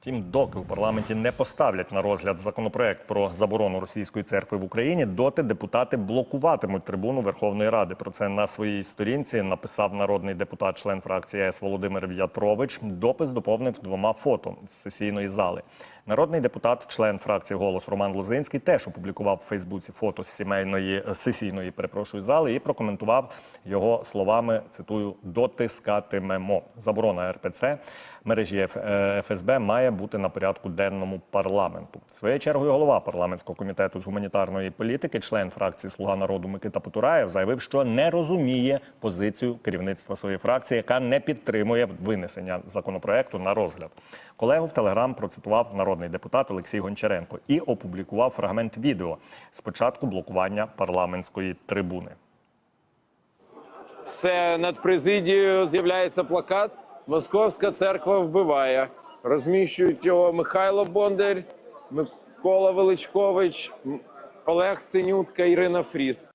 Втім, доки у парламенті не поставлять на розгляд законопроект про заборону російської церкви в Україні, доти депутати блокуватимуть трибуну Верховної Ради. Про це на своїй сторінці написав народний депутат, член фракції АЕС Володимир В'ятрович. Допис доповнив двома фото з сесійної зали. Народний депутат, член фракції Голос Роман Лозинський, теж опублікував в Фейсбуці фото з сімейної е, сесійної перепрошую зали і прокоментував його словами. Цитую: дотискатимемо. Заборона РПЦ мережі е, ФСБ має бути на порядку денному парламенту. Своєю чергою голова парламентського комітету з гуманітарної політики, член фракції Слуга народу Микита Потураєв, заявив, що не розуміє позицію керівництва своєї фракції, яка не підтримує винесення законопроекту на розгляд. Колегу в Телеграм процитував народний депутат Олексій Гончаренко і опублікував фрагмент відео з початку блокування парламентської трибуни. Це над президією з'являється плакат Московська церква вбиває. Розміщують його Михайло Бондар, Микола Величкович, Олег Синютка, Ірина Фріс.